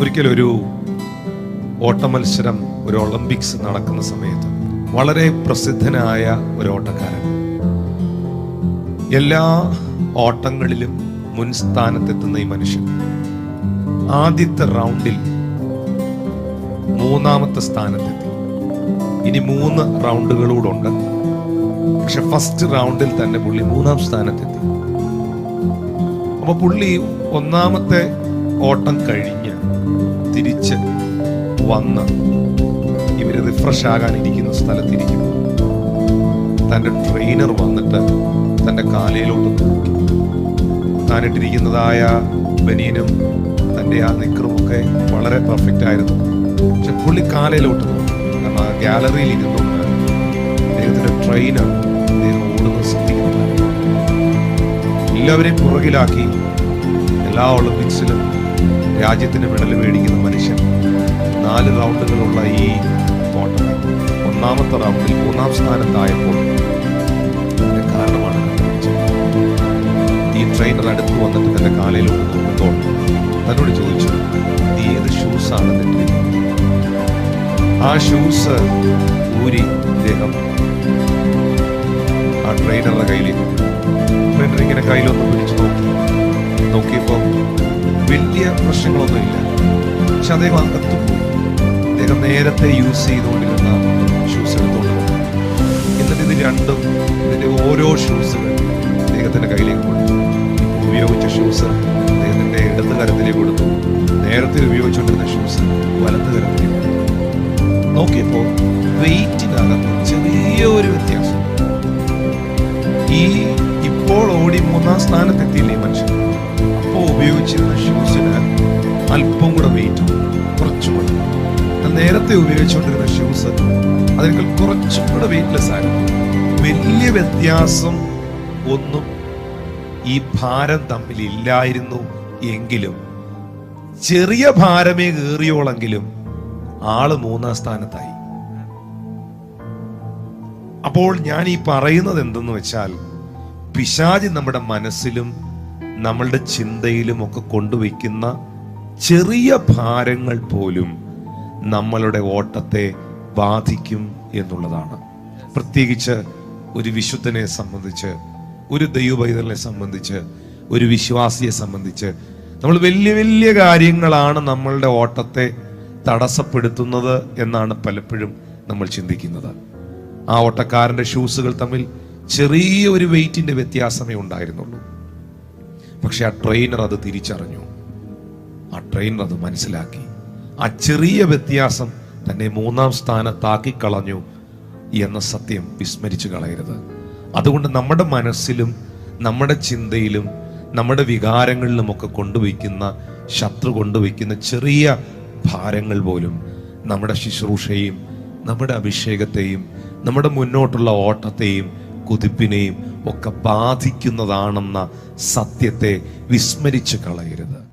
ഒരിക്കലൊരു ഓട്ടമത്സരം ഒരു ഒളിമ്പിക്സ് നടക്കുന്ന സമയത്ത് വളരെ പ്രസിദ്ധനായ ഒരു ഓട്ടക്കാരൻ. എല്ലാ ഓട്ടങ്ങളിലും മുൻസ്ഥാനത്തെത്തുന്ന ഈ മനുഷ്യൻ ആദ്യത്തെ റൗണ്ടിൽ മൂന്നാമത്തെ സ്ഥാനത്തെത്തി. ഇനി മൂന്ന് റൗണ്ടുകളൂടുണ്ട്. പക്ഷെ ഫസ്റ്റ് റൗണ്ടിൽ തന്നെ പുള്ളി മൂന്നാം സ്ഥാനത്തെത്തി. അപ്പൊ പുള്ളി ഒന്നാമത്തെ ഓട്ടം കഴിഞ്ഞ്. തിരിച്ച് വന്ന് ഇവർ റിഫ്രഷ് ആകാനിരിക്കുന്ന സ്ഥലത്തിരിക്കും. തന്റെ ട്രെയിനർ വന്നിട്ട് തന്റെ കാലയിലോട്ട് നോക്കി. താനിട്ടിരിക്കുന്നതായ ബനിയനും തന്റെ ആ നിക്കറുമൊക്കെ വളരെ പെർഫെക്റ്റ് ആയിരുന്നു. പക്ഷെ പുള്ളി കാലയിലോട്ട് നോക്കി. കാരണം ആ ഗാലറിയിൽ ഇരുന്നുകൊണ്ട് അദ്ദേഹത്തിന്റെ ട്രെയിനർ അദ്ദേഹം ഓടുന്ന ശ്രദ്ധിക്കുന്നുണ്ടായിരുന്നു എല്ലാവരെയും പുറകിലാക്കി എല്ലാ ഒളിമ്പിക്സിലും രാജ്യത്തിന് മെഡൽ മേടിക്കുന്ന മനുഷ്യൻ. നാല് റൗണ്ടുകളുള്ള ഈ ഓട്ടം ഒന്നാമത്തെ റൗണ്ടിൽ മൂന്നാം സ്ഥാനത്തായപ്പോൾ കാരണമാണ് ഈ ട്രെയിനർ അടുത്ത് വന്നിട്ട് തന്റെ കാലയിലോട്ട് നോക്കുമ്പോൾ തന്നോട് ചോദിച്ചു "നീ ഏത് ഷൂസാണ് തെറ്റിരിക്കുന്നത്? ആ ഷൂസ് ഊരി ഇദ്ദേഹം ആ ട്രെയിനറുടെ കയ്യിലേക്ക്. ട്രെയിനർ ഇങ്ങനെ കയ്യിലൊന്ന് പിടിച്ചു നോക്കി. നോക്കിയപ്പോ വലിയ പ്രശ്നങ്ങളൊന്നുമില്ല. പക്ഷെ അദ്ദേഹം അകത്ത് അദ്ദേഹം നേരത്തെ യൂസ് ചെയ്തുകൊണ്ടിരുന്ന ഷൂസ് എടുത്തുകൊണ്ടിരുന്നു എന്നിട്ട് ഇത് രണ്ടും ഇതിന്റെ ഓരോ ഷൂസുകൾ അദ്ദേഹത്തിന്റെ കയ്യിലേക്ക് കൊടുത്തു ഉപയോഗിച്ച ഷൂസ് അദ്ദേഹത്തിന്റെ ഇടത് കരത്തിലേക്ക് കൊടുത്തു. നേരത്തെ ഉപയോഗിച്ചുകൊണ്ടിരുന്ന ഷൂസ് വലത് കരത്തിലേക്ക് കൊടുത്തു. വെയിറ്റിനകത്ത് വെയിറ്റിനകത്ത് ചെറിയൊരു വ്യത്യാസം. ഈ ഇപ്പോൾ ഓടി മൂന്നാം സ്ഥാനത്തെത്തിയില്ലേ മനുഷ്യൻ? ഉപയോഗിച്ചിരുന്ന ഷൂസിന് അല്പം കൂടെ വെയിറ്റ് കുറച്ചും കൂടെ എന്നാൽ നേരത്തെ ഉപയോഗിച്ചുകൊണ്ടിരുന്ന ഷൂസ് അതിനേക്കാൾ കുറച്ചും കൂടെ വെയിറ്റ്ലെസ് ആയിരുന്നു. വലിയ വ്യത്യാസം ഒന്നും ഈ ഭാരം തമ്മിൽ ഇല്ലായിരുന്നു എങ്കിലും ചെറിയ ഭാരമേ കയറിയോളെങ്കിലും ആൾ മൂന്നാം സ്ഥാനത്തായി. അപ്പോൾ ഞാൻ ഈ പറയുന്നത് എന്തെന്ന് വെച്ചാൽ പിശാജ് നമ്മുടെ മനസ്സിലും നമ്മളുടെ ചിന്തയിലും ഒക്കെ കൊണ്ടുവയ്ക്കുന്ന ചെറിയ ഭാരങ്ങൾ പോലും നമ്മളുടെ ഓട്ടത്തെ ബാധിക്കും എന്നുള്ളതാണ്. പ്രത്യേകിച്ച് ഒരു വിശുദ്ധനെ സംബന്ധിച്ച് ഒരു ദൈവപൈതലിനെ സംബന്ധിച്ച് ഒരു വിശ്വാസിയെ സംബന്ധിച്ച് നമ്മൾ വലിയ വലിയ കാര്യങ്ങളാണ് നമ്മളുടെ ഓട്ടത്തെ തടസ്സപ്പെടുത്തുന്നത് എന്നാണ് പലപ്പോഴും നമ്മൾ ചിന്തിക്കുന്നത്. ആ ഓട്ടക്കാരന്റെ ഷൂസുകൾ തമ്മിൽ ചെറിയ ഒരു വെയിറ്റിന്റെ വ്യത്യാസമേ ഉണ്ടായിരുന്നുള്ളൂ. പക്ഷെ ആ ട്രെയിനർ അത് തിരിച്ചറിഞ്ഞു. ആ ട്രെയിനർ അത് മനസ്സിലാക്കി. ആ ചെറിയ വ്യത്യാസം തന്നെ മൂന്നാം സ്ഥാനത്താക്കി കളഞ്ഞു എന്ന സത്യം വിസ്മരിച്ചു കളയരുത്. അതുകൊണ്ട് നമ്മുടെ മനസ്സിലും നമ്മുടെ ചിന്തയിലും നമ്മുടെ വികാരങ്ങളിലുമൊക്കെ കൊണ്ടുവയ്ക്കുന്ന ശത്രു കൊണ്ടുവയ്ക്കുന്ന ചെറിയ ഭാരങ്ങൾ പോലും നമ്മുടെ ശുശ്രൂഷയും നമ്മുടെ അഭിഷേകത്തെയും നമ്മുടെ മുന്നോട്ടുള്ള ഓട്ടത്തെയും കുതിപ്പിനെയും ഒക്കെ ബാധിക്കുന്നതാണെന്ന സത്യത്തെ വിസ്മരിച്ചു കളയരുത്.